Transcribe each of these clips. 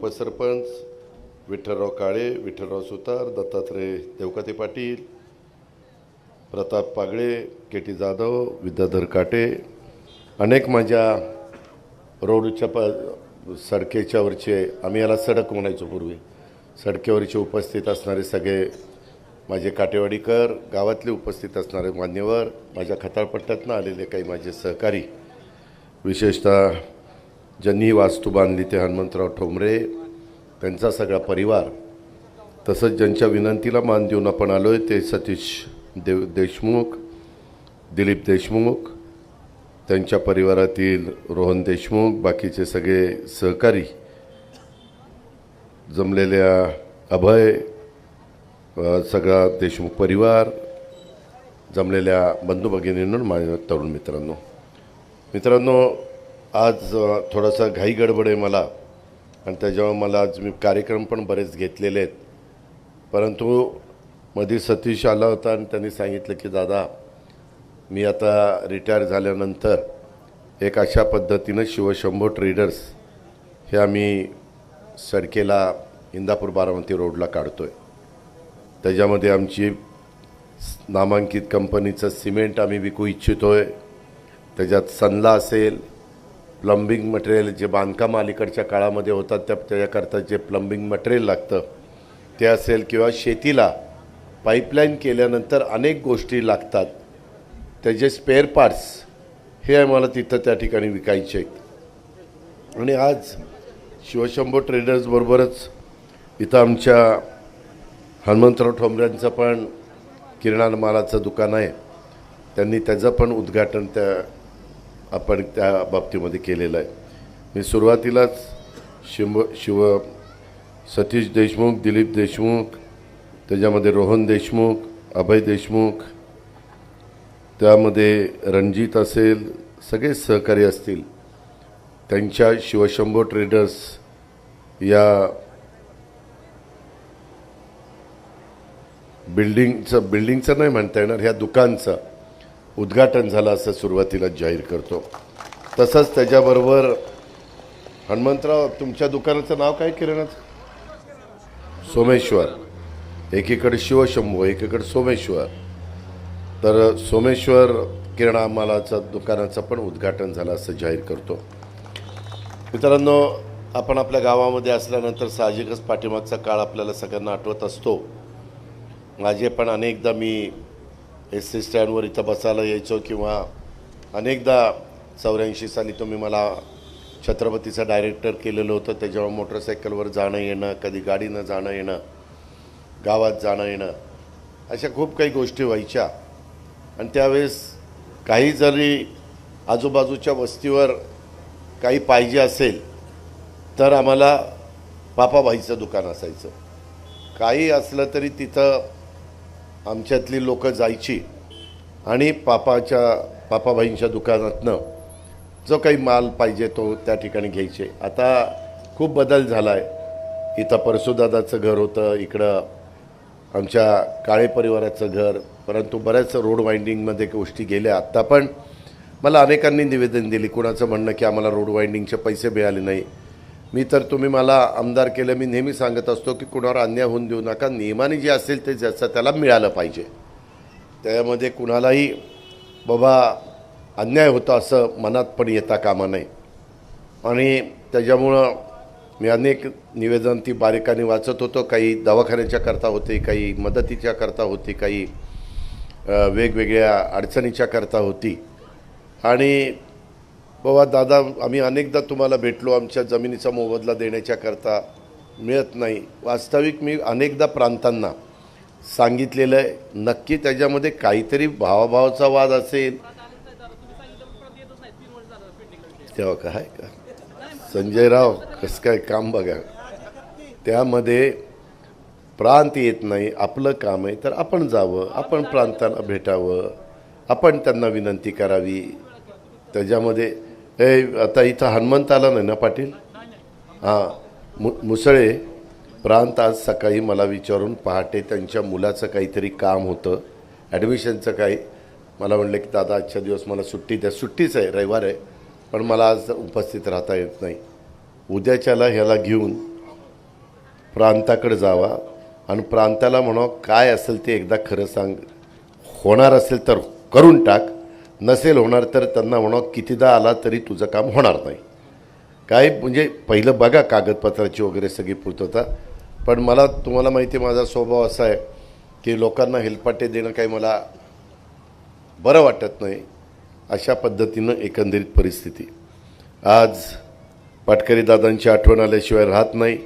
उपसरपंच Vitthalrao Kale Vitthalrao Sutar Dattatray Devkate Patil Pratap Pagale K T Jadhav Vidyadhar Kate अनेक माझ्या रोडच्या प सडकेच्यावरचे आम्ही याला सडक म्हणायचो पूर्वी. सडकेवरचे उपस्थित असणारे सगळे माझे काटेवाडीकर गावातले उपस्थित असणारे मान्यवर माझ्या खताळपट्ट्यातनं आलेले काही माझे सहकारी विशेषतः ज्यांनी वास्तू बांधली ते हनुमंतराव ठोंबरे त्यांचा सगळा परिवार तसंच ज्यांच्या विनंतीला मान देऊन आपण आलो आहे ते सतीश देव देशमुख दिलीप देशमुख त्यांच्या परिवारातील रोहन देशमुख बाकीचे सगळे सहकारी जमलेल्या अभय सगळा देशमुख परिवार जमलेल्या बंधू भगिनींना माझ्या तरुण मित्रांनो. मित्रांनो आज थोडासा घाई गडबड आहे मला. आणि त्याच्यामुळे मला आज मी कार्यक्रम पण बरेच घेतलेले आहेत. परंतु मध्ये सतीश आला होता आणि त्यांनी सांगितलं की दादा मी आता रिटायर झाल्यानंतर एक अशा पद्धतीनं शिवशंभो ट्रेडर्स हे आम्ही सडकेला इंदापूर बारामती रोडला काढतो आहे त्याच्यामध्ये आमची नामांकित कंपनीचं सिमेंट आम्ही विकू इच्छितो आहे त्याच्यात सनला असेल प्लंबिंग मटेरियल जे बांधकाम अलीकडच्या काळामध्ये होतात त्या त्याच्याकरता जे प्लंबिंग मटेरियल लागतं ते असेल किंवा शेतीला पाईपलाईन केल्यानंतर अनेक गोष्टी लागतात. त्याचे स्पेअर पार्ट्स हे आम्हाला तिथं त्या ठिकाणी विकायचे आहेत. आणि आज शिवशंभो ट्रेडर्सबरोबरच इथं आमच्या हनुमंतराव ठोंबऱ्यांचं पण किराणा मालाचं दुकान आहे. त्यांनी त्याचं पण उद्घाटन त्या आपण त्या बाबतीमध्ये केलेलं आहे. मी सुरुवातीलाच शिव शिव सतीश देशमुख दिलीप देशमुख त्याच्यामध्ये रोहन देशमुख अभय देशमुख त्यामध्ये रणजित असेल सगळे सहकारी असतील. त्यांच्या शिवशंभो ट्रेडर्स या बिल्डिंगचं बिल्डिंगचं नाही म्हणता येणार ह्या दुकानचं उद्घाटन झालं असं सुरुवातीला जाहीर करतो. तसंच त्याच्याबरोबर हनुमंतराव तुमच्या दुकानाचं नाव काय किराणाचं? सोमेश्वर. एकीकडे शिवशंभू एकीकडे सोमेश्वर. तर सोमेश्वर किराणा मालाचं दुकानाचं पण उद्घाटन झालं असं जाहीर करतो. मित्रांनो आपण आपल्या गावामध्ये असल्यानंतर साहजिकच पाठीमागचा काळ आपल्याला सगळ्यांना आठवत असतो. माझे पण अनेकदा मी एस टी स्टँडवर इथं बसायला यायचो किंवा अनेकदा चौऱ्याऐंशी साली तुम्ही मला छत्रपतीचं डायरेक्टर केलेलं होतं. त्याच्यावर मोटरसायकलवर जाणं येणं कधी गाडीनं जाणं येणं गावात जाणं येणं अशा खूप काही गोष्टी व्हायच्या. आणि त्यावेळेस काही जरी आजूबाजूच्या वस्तीवर काही पाहिजे असेल तर आम्हाला पापाबाईचं दुकान असायचं. काही असलं तरी तिथं आमच्यातली लोक जायची आणि पापाच्या पापाबाईंच्या दुकानातनं जो काही माल पाहिजे तो त्या ठिकाणी घ्यायचे. आता खूप बदल झाला आहे इथं परसुदादाचं घर होतं इकडं आमच्या काळे परिवाराचं घर परंतु बऱ्याच रोड वाइंडिंगमध्ये गोष्टी गेल्या. आत्ता पण मला अनेकांनी निवेदन दिली कुणाचं म्हणणं की आम्हाला रोड वाइंडिंगचे पैसे मिळाले नाही. मी तर तुम्ही मला आमदार केलं मी नेहमी सांगत असतो की कुणावर अन्याय होऊन देऊ नका. नियमाने जे असेल ते ज्याचं त्याला मिळालं पाहिजे. त्यामध्ये कुणालाही बाबा अन्याय होता असं मनात पण येता कामा नये. आणि त्याच्यामुळं मी अनेक निवेदन ती बारीकाने वाचत होतो. काही दवाखान्याच्या करता होते काही मदतीच्या करता होती काही वेगवेगळ्या अडचणीच्या करता होती. आणि बाबा दादा आम्ही अनेकदा तुम्हाला भेटलो आमच्या जमिनीचा मोबदला देण्याच्या करता मिळत नाही. वास्तविक मी अनेकदा प्रांतांना सांगितलेलं आहे नक्की त्याच्यामध्ये काहीतरी भावाभावाचा वाद असेल. तेव्हा काय का? संजय राव कसं काय काम बघा. त्यामध्ये प्रांत येत नाही आपलं काम आहे तर आपण जावं आपण प्रांतांना भेटावं आपण त्यांना विनंती करावी. त्याच्यामध्ये हे आता इथं हनुमंत आला नाही ना पाटील? हां मु मुसळे प्रांत आज सकाळी मला विचारून पहाटे त्यांच्या मुलाचं काहीतरी काम होतं ॲडमिशनचं काही. मला म्हणलं की दादा आजच्या दिवस मला सुट्टी द्या. सुट्टीच आहे रविवार आहे पण मला आज उपस्थित राहता येत नाही. उद्याच्याला ह्याला घेऊन प्रांताकडे जावा आणि प्रांताला म्हणावं काय असेल ते एकदा खरं सांग. होणार असेल तर करून टाक. नसेल होणार तर त्यांना म्हणा कितीदा आला तरी तुझं काम होणार नाही. काय म्हणजे पहिलं बघा कागदपत्राची वगैरे सगळी पूर्तता. पण मला तुम्हाला माहिती आहे माझा स्वभाव असा आहे की लोकांना हेलपाटे देणं काही मला बरं वाटत नाही. अशा पद्धतीनं एकंदरीत परिस्थिती. आज पाटकरी दादांची आठवण आल्याशिवाय राहत नाही.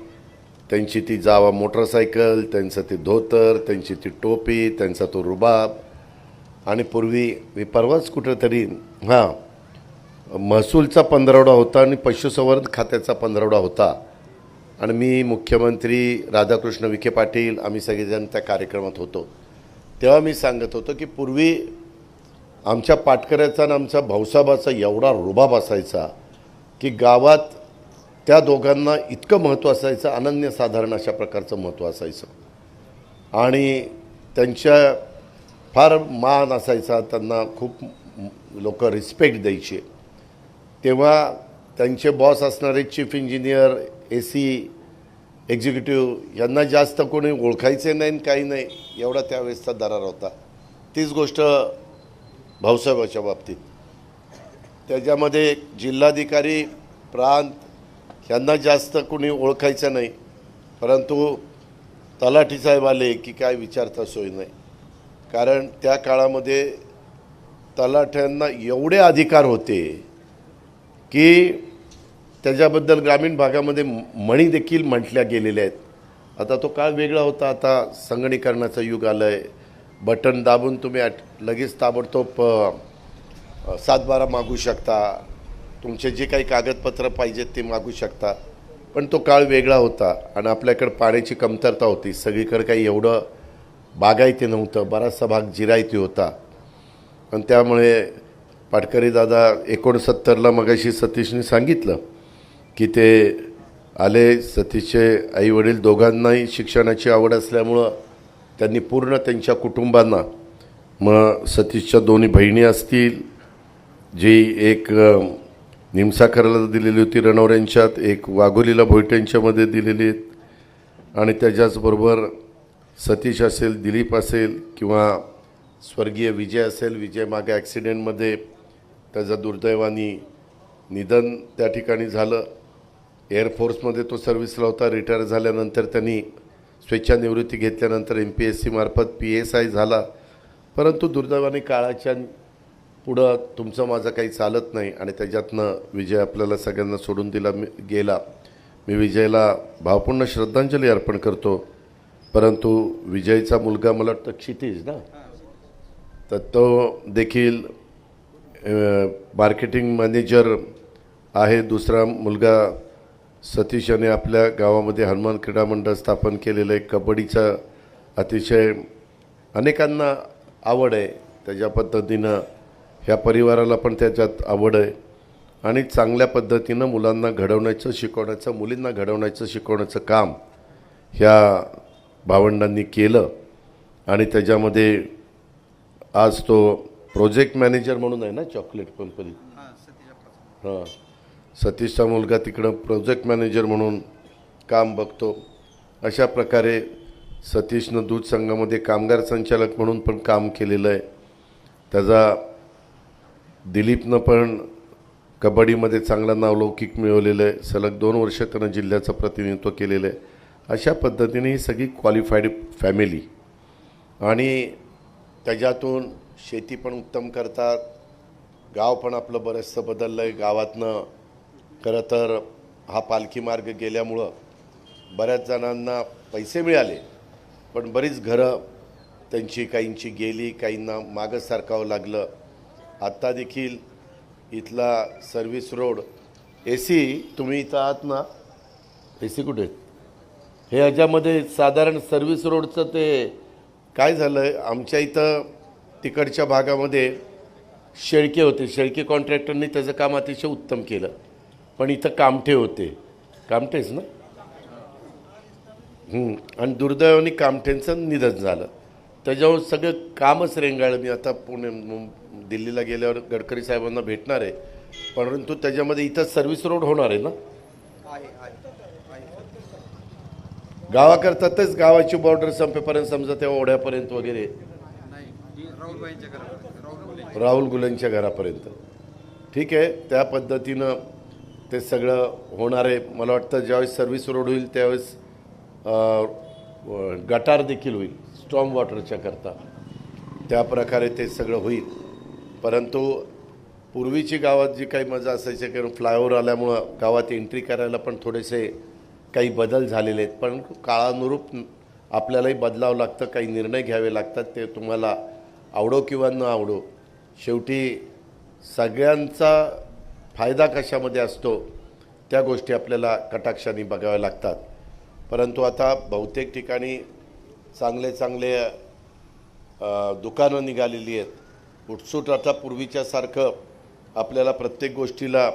त्यांची ती जावा मोटरसायकल त्यांचं ते धोतर त्यांची ती टोपी त्यांचा तो रुबाब आणि पूर्वी मी परवाच कुठंतरी हां महसूलचा पंधरावडा होता आणि पशुसंवर्धन खात्याचा पंधरावडा होता. आणि मी मुख्यमंत्री राधाकृष्ण विखे पाटील आम्ही सगळेजण त्या कार्यक्रमात होतो. तेव्हा मी सांगत होतो की पूर्वी आमच्या पाटकऱ्याचा आणि आमच्या भाऊसाहेबाचा एवढा रुबाब असायचा की गावात त्या दोघांना इतकं महत्त्व असायचं अनन्यसाधारण अशा प्रकारचं महत्त्व असायचं. आणि त्यांच्या फार मान असायचा त्यांना खूप लोक रिस्पेक्ट द्यायचे. तेव्हा त्यांचे बॉस असणारे chief engineer A C executive यांना जास्त कोणी ओळखायचे नाही आणि काही नाही एवढा त्यावेळेसचा दरार होता. तीच गोष्ट भाऊसाहेबाच्या बाबतीत. त्याच्यामध्ये जिल्हाधिकारी प्रांत यांना जास्त कोणी ओळखायचं नाही परंतु तलाठी साहेब आले की काय विचारता सोय नाही. कारण त्या काळामध्ये तलाठ्यांना एवढे अधिकार होते की त्याच्याबद्दल ग्रामीण भागामध्ये म्हणी देखील म्हटल्या गेलेल्या आहेत. आता तो काळ वेगळा होता. आता संगणीकरणाचं युग आलं आहे बटन दाबून तुम्ही अट लगेच ताबडतोब सातबारा मागू शकता. तुमचे जे काही कागदपत्र पाहिजेत ते मागू शकता. पण तो काळ वेगळा होता आणि आपल्याकडे पाण्याची कमतरता होती. सगळीकडे काही एवढं बागायती नव्हतं बराचसा भाग जिरायती होता. आणि त्यामुळे पाटकरी दादा एकोणसत्तरला मगाशी सतीशने सांगितलं की ते आले सतीशचे आईवडील दोघांनाही शिक्षणाची आवड असल्यामुळं त्यांनी पूर्ण त्यांच्या कुटुंबांना मग सतीशच्या दोन्ही बहिणी असतील जी एक निमसाखराला दिलेली होती रणवऱ्यांच्यात एक वाघोलीला भोयट्यांच्यामध्ये दिलेली आहेत. आणि त्याच्याचबरोबर सतीश असेल दिलीप असेल किंवा स्वर्गीय विजय असेल विजय मागे ॲक्सिडेंटमध्ये त्याचं दुर्दैवानी निधन त्या ठिकाणी झालं. एअरफोर्समध्ये तो सर्व्हिसला होता. रिटायर झाल्यानंतर त्यांनी स्वेच्छानिवृत्ती घेतल्यानंतर एम पी एस सीमार्फत पी एस आय झाला. परंतु दुर्दैवाने काळाच्या पुढं तुमचं माझं काही चालत नाही आणि त्याच्यातनं विजय आपल्याला सगळ्यांना सोडून दिला मी गेला. मी विजयला भावपूर्ण श्रद्धांजली अर्पण करतो. परंतु विजयचा मुलगा मला वाटतं क्षितिज ना. तर तो देखील मार्केटिंग मॅनेजर आहे. दुसरा मुलगा सतीश याने आपल्या गावामध्ये हनुमान क्रीडा मंडळ स्थापन केलेलं आहे. कबड्डीचं अतिशय अनेकांना आवड आहे. त्याच्या पद्धतीनं ह्या परिवाराला पण त्याच्यात आवड आहे. आणि चांगल्या पद्धतीनं मुलांना घडवण्याचं शिकवण्याचं मुलींना घडवण्याचं शिकवण्याचं काम ह्या भावंडांनी केलं आणि त्याच्यामध्ये आज तो प्रोजेक्ट मॅनेजर म्हणून आहे ना चॉकलेट कंपनी? हां सतीशचा मुलगा तिकडं प्रोजेक्ट मॅनेजर म्हणून काम बघतो. अशा प्रकारे सतीशनं दूध संघामध्ये कामगार संचालक म्हणून पण काम केलेलं आहे. त्याचा दिलीपनं पण कबड्डीमध्ये चांगला नावलौकिक मिळवलेलं आहे. सलग दोन वर्ष त्यानं जिल्ह्याचं प्रतिनिधित्व केलेलं आहे. अशा पद्धतीने ही सगळी क्वालिफाईड फॅमिली आणि त्याच्यातून शेती पण उत्तम करतात. गाव पण आपलं बरंचसं बदललं आहे गावातनं खरं तर हा पालखी मार्ग गेल्यामुळं बऱ्याच जणांना पैसे मिळाले. पण बरीच घरं त्यांची काहींची गेली काहींना मागं सारखावं लागलं. आत्ता देखील इथला सर्व्हिस रोड ए सी तुम्ही इथं आहात ना? ए सी कुठे? आहेत? हे ह्याच्यामध्ये साधारण सर्व्हिस रोडचं ते काय झालं आहे आमच्या इथं तिकडच्या भागामध्ये शेळके होते. शेळके कॉन्ट्रॅक्टरनी त्याचं काम अतिशय उत्तम केलं. पण इथं कामठे होते. कामठेच ना? आणि दुर्दैवाने कामठेंचं निधन झालं. त्याच्यावर सगळं कामच रेंगाळलं. मी आता पुणे दिल्लीला गेल्यावर गडकरी साहेबांना भेटणार आहे. परंतु त्याच्यामध्ये इथं सर्व्हिस रोड होणार आहे ना? गावाकरता तेच गावाची बॉर्डर संपेपर्यंत समजा त्या ओढ्यापर्यंत वगैरे. राहुल गुलेंच्या घरापर्यंत. ठीक आहे त्या पद्धतीनं ते सगळं होणार आहे. मला वाटतं ज्यावेळेस सर्व्हिस रोड होईल त्यावेळेस गटार देखील होईल स्ट्रॉंग वॉटरच्या करता. त्या प्रकारे ते सगळं होईल. परंतु पूर्वीची गावात जी काही मजा असायची कारण फ्लायओव्हर आल्यामुळं गावात एंट्री करायला पण थोडेसे काही बदल झालेले आहेत. पण काळानुरूप आपल्यालाही बदलावं लागतं काही निर्णय घ्यावे लागतात ते तुम्हाला आवडो किंवा न आवडो. शेवटी सगळ्यांचा फायदा कशामध्ये असतो त्या गोष्टी आपल्याला कटाक्षाने बघाव्या लागतात. परंतु आता बहुतेक ठिकाणी चांगले चांगले दुकानं निघालेली आहेत. उठसूट आता पूर्वीच्यासारखं आपल्याला प्रत्येक गोष्टीला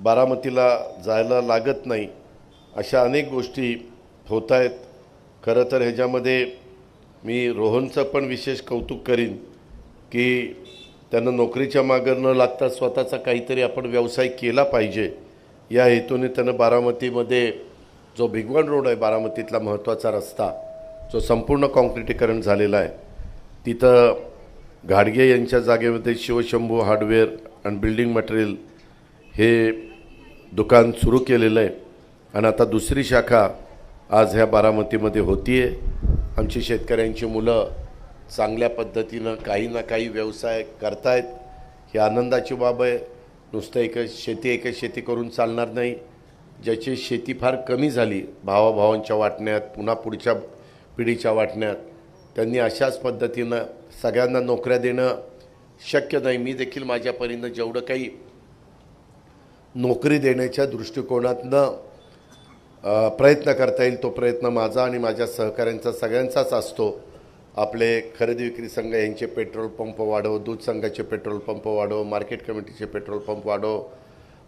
बारामतीला जायला लागत नाही. अशा अनेक गोष्टी होत आहेत. खरं तर ह्याच्यामध्ये मी रोहनचं पण विशेष कौतुक करीन की त्यांना नोकरीच्या मागं न लागता स्वतःचा काहीतरी आपण व्यवसाय केला पाहिजे. या हेतूने त्यानं बारामतीमध्ये जो भिगवण रोड आहे बारामतीतला महत्त्वाचा रस्ता जो संपूर्ण कॉन्क्रिटीकरण झालेला आहे तिथं घाडगे यांच्या जागेमध्ये Shivshambhu hardware and building material हे दुकान सुरू केलेलं आहे. आणि आता दुसरी शाखा आज ह्या बारामतीमध्ये होती आहे आमची शेतकऱ्यांची मुलं चांगल्या पद्धतीनं काही ना काही व्यवसाय करतायत. ही आनंदाची बाब आहे. नुसतं एकच शेती एकच शेती करून चालणार नाही. ज्याची शेती फार कमी झाली भावाभावांच्या वाटण्यात पुन्हा पुढच्या पिढीच्या वाटण्यात त्यांनी अशाच पद्धतीनं सगळ्यांना नोकऱ्या देणं शक्य नाही. मी देखील माझ्या परीनं जेवढं काही नोकरी देण्याच्या दृष्टिकोनातनं प्रयत्न करता येईल तो प्रयत्न माझा आणि माझ्या सहकाऱ्यांचा सगळ्यांचाच असतो. आपले खरेदी विक्री संघ यांचे पेट्रोल पंप वाढव दूध संघाचे पेट्रोल पंप वाढव मार्केट कमिटीचे पेट्रोल पंप वाढव.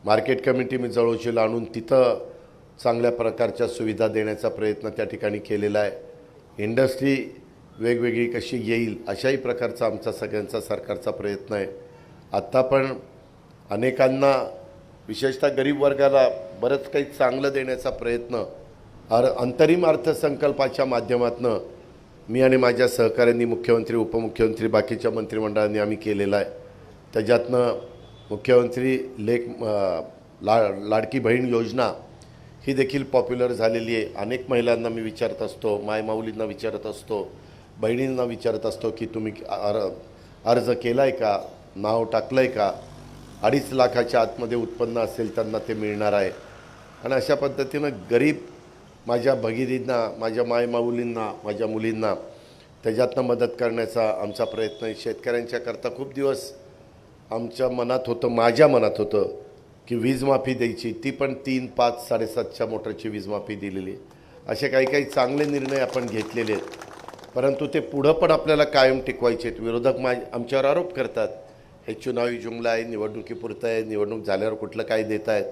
मार्केट कमिटी मी जवळशील आणून तिथं चांगल्या प्रकारच्या सुविधा देण्याचा प्रयत्न त्या ठिकाणी केलेला आहे. इंडस्ट्री वेगवेगळी कशी येईल अशाही प्रकारचा आमचा सगळ्यांचा सरकारचा प्रयत्न आहे. आत्ता पण अनेकांना विशेषतः गरीब वर्गाला बरंच काही चांगलं देण्याचा प्रयत्न अर अंतरिम अर्थसंकल्पाच्या माध्यमातनं मी आणि माझ्या सहकाऱ्यांनी मुख्यमंत्री उपमुख्यमंत्री बाकीच्या मंत्रिमंडळांनी आम्ही केलेला आहे. त्याच्यातनं मुख्यमंत्री लेख ला लाडकी बहीण योजना ही देखील पॉप्युलर झालेली आहे. अनेक महिलांना मी विचारत असतो मायमाऊलींना विचारत असतो बहिणींना विचारत असतो की तुम्ही अर अर्ज केला आहे का? नाव टाकलं आहे का? अडीच लाखाच्या आतमध्ये उत्पन्न असेल त्यांना ते मिळणार आहे. आणि अशा पद्धतीनं गरीब माझ्या भगिनींना माझ्या मायमाऊलींना माझ्या मुलींना त्याच्यातनं मदत करण्याचा आमचा प्रयत्न आहे. खूप दिवस आमच्या मनात होतं माझ्या मनात होतं की वीजमाफी द्यायची. ती पण तीन पाच साडेसातच्या मोटरची वीजमाफी दिलेली. आहे असे काही काही चांगले निर्णय आपण घेतलेले आहेत. परंतु ते पुढं पण आपल्याला कायम टिकवायचे आहेत. विरोधक मा आमच्यावर आरोप करतात. हे चुनावी जुमला आहे निवडणुकीपुरतं आहे निवडणूक झाल्यावर कुठलं काय देत आहेत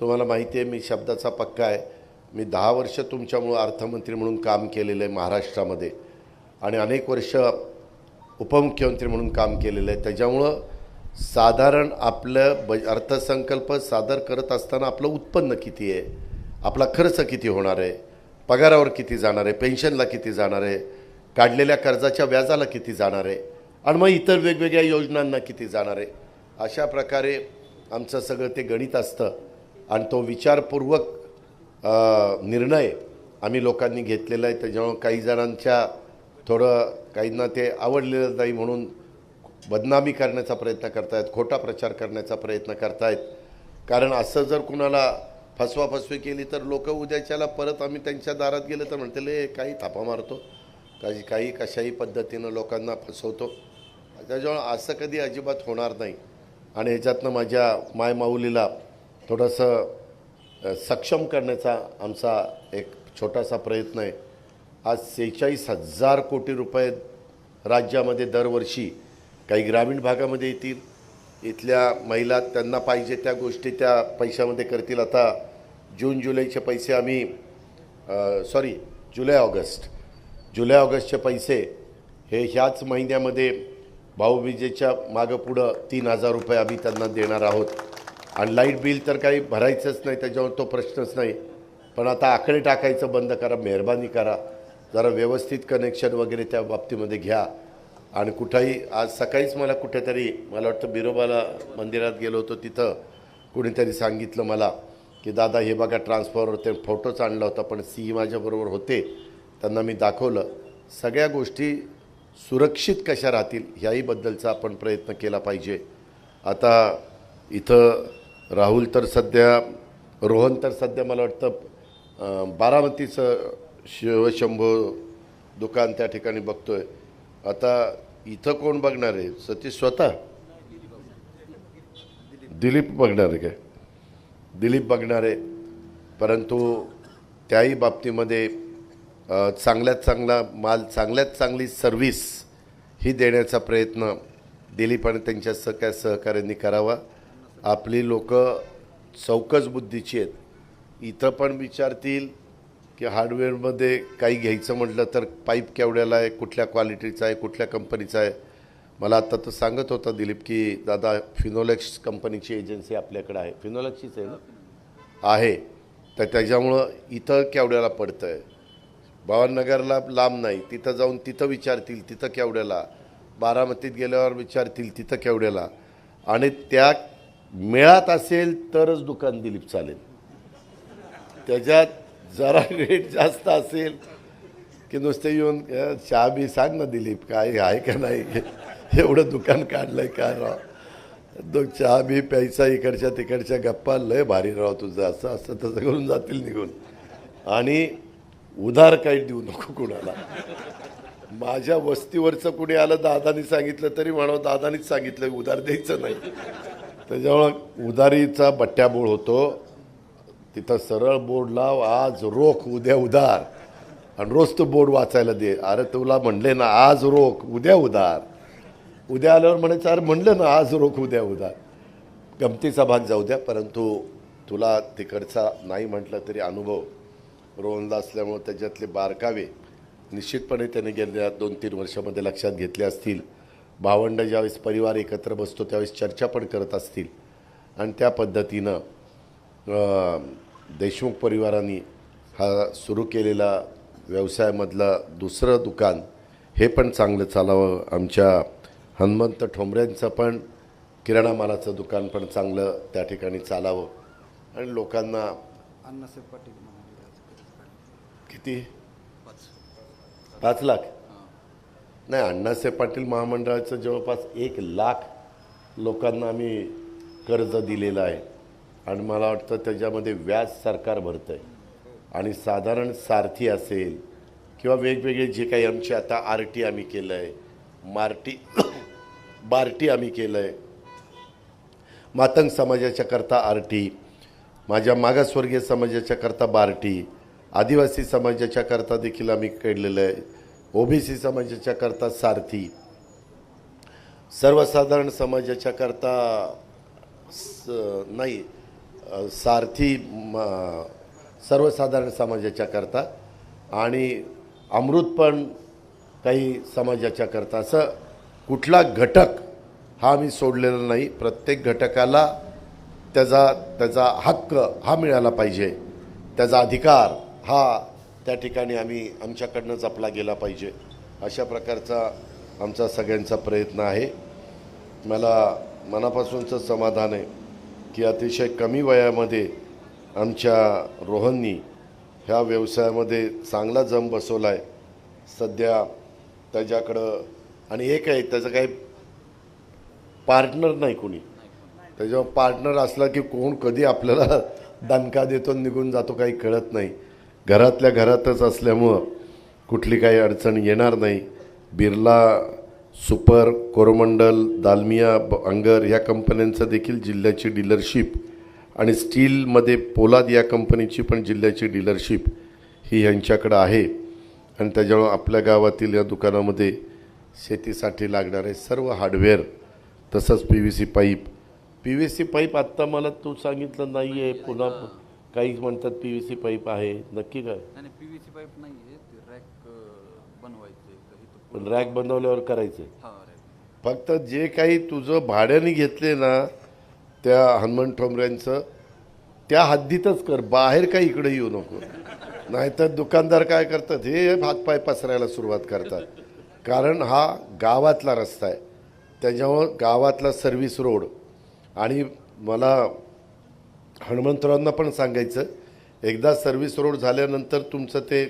तुम्हाला माहिती आहे मी शब्दाचा पक्का आहे. मी दहा वर्ष तुमच्यामुळं अर्थमंत्री म्हणून काम केलेलं आहे महाराष्ट्रामध्ये. आणि अनेक वर्ष उपमुख्यमंत्री म्हणून काम केलेलं आहे. त्याच्यामुळं साधारण आपलं ब अर्थसंकल्प सादर करत असताना आपलं उत्पन्न किती आहे? आपला खर्च किती होणार आहे? पगारावर किती जाणार आहे? पेन्शनला किती जाणार आहे? काढलेल्या कर्जाच्या व्याजाला किती जाणार आहे? आणि मग इतर वेगवेगळ्या योजनांना किती जाणार आहे? अशा प्रकारे आमचं सगळं ते गणित असतं. आणि तो विचारपूर्वक निर्णय आम्ही लोकांनी घेतलेला आहे. त्याच्यामुळं काही जणांच्या थोडं काहींना ते आवडलेलं नाही म्हणून बदनामी करण्याचा प्रयत्न करतायत खोटा प्रचार करण्याचा प्रयत्न करतायत. कारण असं जर कुणाला फसवाफसवी केली तर लोक उद्याच्याला परत आम्ही त्यांच्या दारात गेलं तर म्हणते काही थापा मारतो. काही काही कशाही पद्धतीनं लोकांना फसवतो. त्याच्यामुळं असं कधी अजिबात होणार नाही. आणि ह्याच्यातनं माझ्या मायमाऊलीला थोडंसं सक्षम करण्याचा आमचा एक छोटासा प्रयत्न आहे. आज सेहेचाळीस हजार कोटी रुपये राज्यामध्ये दरवर्षी काही ग्रामीण भागामध्ये येतील. इथल्या महिला त्यांना पाहिजे त्या गोष्टी त्या पैशामध्ये करतील. आता जून जुलैचे पैसे आम्ही सॉरी जुलै ऑगस्ट. जुलै ऑगस्टचे पैसे हे ह्याच महिन्यामध्ये भाऊबीजेच्या मागं पुढं तीन हजार रुपये आम्ही त्यांना देणार आहोत. आणि लाइट बिल तर काही भरायचंच नाही त्याच्यावर तो प्रश्नच नाही. पण आता आकडे टाकायचं बंद करा मेहरबानी करा. जरा व्यवस्थित कनेक्शन वगैरे त्या बाबतीमध्ये घ्या. आणि कुठंही आज सकाळीच मला कुठेतरी मला वाटतं बिरोबाला मंदिरात गेलो होतो तिथं. कुणीतरी सांगितलं मला की दादा हे बघा ट्रान्सफॉर्मर ते फोटोच आणला होता पण सी माझ्याबरोबर होते. त्यांना मी दाखवलं. सगळ्या गोष्टी सुरक्षित कशा राहतील ह्याहीबद्दलचा आपण प्रयत्न केला पाहिजे. आता इथं राहुल तर सध्या रोहन तर सध्या मला वाटतं बारामतीचं शिवशंभो दुकान त्या ठिकाणी बघतोय. आता इथं कोण बघणार आहे? सतीश स्वतः? दिलीप बघणार आहे काय? दिलीप बघणार आहे. परंतु त्याही बाबतीमध्ये चांगल्यात चांगला माल चांगल्यात चांगली सर्व्हिस ही देण्याचा प्रयत्न दिलीप आणि त्यांच्या सगळ्या सहकाऱ्यांनी करावा. आपली लोक चौकस बुद्धीची आहेत. इथं पण विचारतील की हार्डवेअरमध्ये काही घ्यायचं म्हटलं तर पाईप केवढ्याला आहे कुठल्या क्वालिटीचा आहे कुठल्या कंपनीचा आहे? मला आत्ता तर सांगत होता दिलीप की दादा फिनोलेक्स कंपनीची एजन्सी आपल्याकडे आहे. फिनोलेक्सचीच आहे ना? आहे. तर त्याच्यामुळं इथं केवढ्याला पडतं आहे भवाननगरला लांब नाही. तिथं जाऊन तिथं विचारतील तिथं केवढ्याला? बारामतीत गेल्यावर विचारतील तिथं केवढ्याला? आणि त्या मिळत असेल तरच दुकान दिलीप चालेल. त्याच्यात जरा रेट जास्त असेल की नुसते येऊन चहा बी सांग ना दिलीप काय आहे का नाही? एवढं दुकान काढलंय काय राव? दो चहा बी प्यायचा इकडच्या तिकडच्या गप्पा लय भारी राव तुझं असं असं तसं करून जातील निघून. आणि उधार काही देऊ नको कुणाला. माझ्या वस्तीवरचं कुणी आलं दादानी सांगितलं तरी म्हणावं दादानीच सांगितलं उधार द्यायचं नाही. त्याच्यामुळं उधारीचा बट्ट्याबोळ होतो. तिथं सरळ बोर्ड लाव आज रोख उद्या उधार. आणि रोज तो बोर्ड वाचायला दे. अरे तुला म्हणले ना आज रोख उद्या उधार. उद्या आल्यावर म्हणायचं अरे म्हणलं ना आज रोख उद्या उधार. गमतीचा भाग जाऊ द्या परंतु तुला तिकडचा नाही म्हटलं तरी अनुभव. रोहनला असल्यामुळं त्याच्यातले बारकावे निश्चितपणे त्याने गेल्या दोन तीन वर्षामध्ये लक्षात घेतले असतील. भावंड ज्यावेळेस परिवार एकत्र बसतो त्यावेळेस चर्चा पण करत असतील. आणि त्या पद्धतीनं देशमुख परिवारांनी हा सुरू केलेला व्यवसायामधला दुसरं दुकान हे पण चांगलं चालावं. आमच्या हनुमंत ठोंबऱ्यांचं पण किराणा मालाचं दुकान पण चांगलं त्या ठिकाणी चालावं. आणि लोकांना अण्णासाहेब पाटील. किती? पाच लाख? नाही अण्णासाहेब पाटील महामंडळाचं जवळपास एक लाख लोकांना आम्ही कर्ज दिलेलं आहे. आणि मला वाटतं त्याच्यामध्ये व्याज सरकार भरतं आहे आणि साधारण सारथी असेल किंवा वेगवेगळे जे काही आमचे आता आर टी आम्ही केलं आहे मार्टी बार्टी आम्ही केलं आहे मातंग समाजाच्या करता आर टी माझ्या मागासवर्गीय समाजाच्या करता बार्टी आदिवासी समाजाच्या करता देखील आम्ही केलेलं आहे. ओबीसी समाजाच्या करता सारथी सर्वसाधारण समाजाच्या करता स नाही सारथी म- सर्वसाधारण समाजाच्या करता आणि अमृत पण काही समाजाच्या करता. असं कुठला घटक हा मी सोडलेला नाही. प्रत्येक घटकाला त्याचा त्याचा हक्क हा मिळाला पाहिजे. त्याचा अधिकार हा त्या ठिकाणी आम्ही आमच्याकडनं जपला गेला पाहिजे. अशा प्रकारचा आमचा सगळ्यांचा प्रयत्न आहे. मला मनापासूनचं समाधान आहे की अतिशय कमी वयामध्ये आमच्या रोहननी ह्या व्यवसायामध्ये चांगला जम बसवला आहे सध्या त्याच्याकडं आणि एक आहे त्याचं काही पार्टनर नाही कोणी. त्याच्यावर पार्टनर असला की कोण कधी आपल्याला दणका देतो निघून जातो काही कळत नाही. घरातल्या घरातच असल्यामुळं कुठली काही अडचण येणार नाही. बिर्ला सुपर कोरोमंडल दालमिया ब- अंगर ह्या कंपन्यांचं देखील जिल्ह्याची डीलरशिप आणि स्टीलमध्ये पोलाद या कंपनीची पण जिल्ह्याची डीलरशिप ही यांच्याकडं आहे. आणि त्याच्यामुळं आपल्या गावातील या दुकानामध्ये शेतीसाठी लागणारे सर्व हार्डवेअर तसंच P V C pipe. P V C pipe आत्ता मला तू सांगितलं नाही आहे पुन्हा काही म्हणतात पी व्ही सी पाईप आहे. नक्की काय? नाही पीव्हीसी पाईप नाही आहे ते रॅक बनवायचे तर इथं पण रॅक बनवल्यावर करायचं हा रॅक फक्त जे काही तुझं भाड्याने घेतले ना त्या हनुमान ठोंबऱ्यांचं त्या हद्दीतच कर. बाहेर काही इकडे येऊ नको. नाहीतर दुकानदार काय करतात? हे हातपाय पसरायला सुरुवात करतात. कारण हा गावातला रस्ता आहे. त्याच्यामुळं गावातला सर्व्हिस रोड आणि मला हनुमंतरावांना पण सांगायचं. एकदा सर्व्हिस रोड झाल्यानंतर तुमचं ते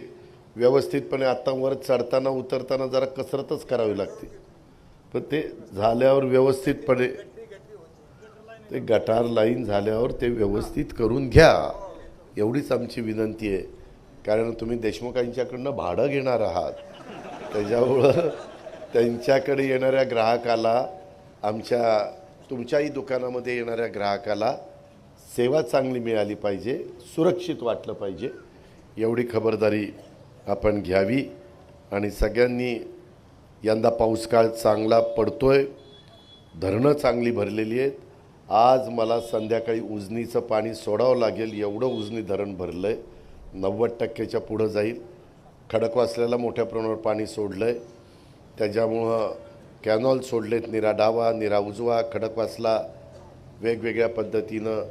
व्यवस्थितपणे आत्ता वर चढताना उतरताना जरा कसरतच करावी लागते. पण ते झाल्यावर व्यवस्थितपणे ते गटार लाईन झाल्यावर ते व्यवस्थित करून घ्या. एवढीच आमची विनंती आहे. कारण तुम्ही देशमुखांच्याकडनं भाडं घेणार आहात. त्याच्यामुळं त्यांच्याकडे येणाऱ्या ग्राहकाला आमच्या तुमच्याही दुकानामध्ये येणाऱ्या ग्राहकाला सेवा चांगली मिळाली पाहिजे सुरक्षित वाटलं पाहिजे एवढी खबरदारी आपण घ्यावी. आणि सगळ्यांनी यंदा पाऊसकाळ चांगला चांगला पडतोय धरणं चांगली भरलेली आहेत. आज मला संध्याकाळी उजनीचं पाणी सोडावं लागेल एवढं उजनी धरण भरलं आहे नव्वद टक्क्याच्या पुढं जाईल. खडकवासल्याला मोठ्या प्रमाणावर पाणी सोडलं आहे त्याच्यामुळं कॅनॉल सोडलेत निरा डावा निरा उजवा खडकवासला वेगवेगळ्या पद्धतीनं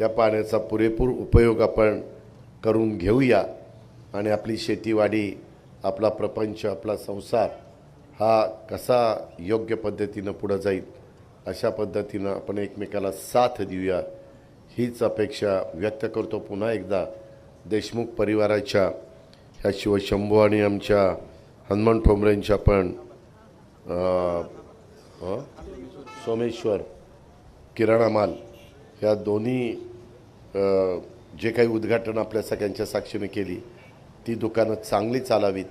त्या पाण्याचा पुरेपूर उपयोग आपण करून घेऊया आणि आपली शेतीवाडी आपला प्रपंच आपला संसार हा कसा योग्य पद्धतीनं पुढं जाईल अशा पद्धतीनं आपण एकमेकाला साथ देऊया हीच अपेक्षा व्यक्त करतो पुन्हा एकदा देशमुख परिवाराच्या ह्या शिवशंभू आणि आमच्या हनुमान ठोंबरेंच्या पण सोमेश्वर किराणा माल ह्या दोन्ही जे काही उद्घाटन आपल्या सगळ्यांच्या साक्षीने केली ती दुकानं चांगली चालावीत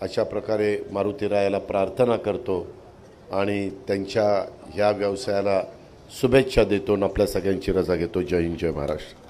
अशा प्रकारे मारुती रायाला प्रार्थना करतो आणि त्यांच्या ह्या व्यवसायाला शुभेच्छा देतो आणि आपल्या सगळ्यांची रजा घेतो. जय हिंद जय महाराष्ट्र.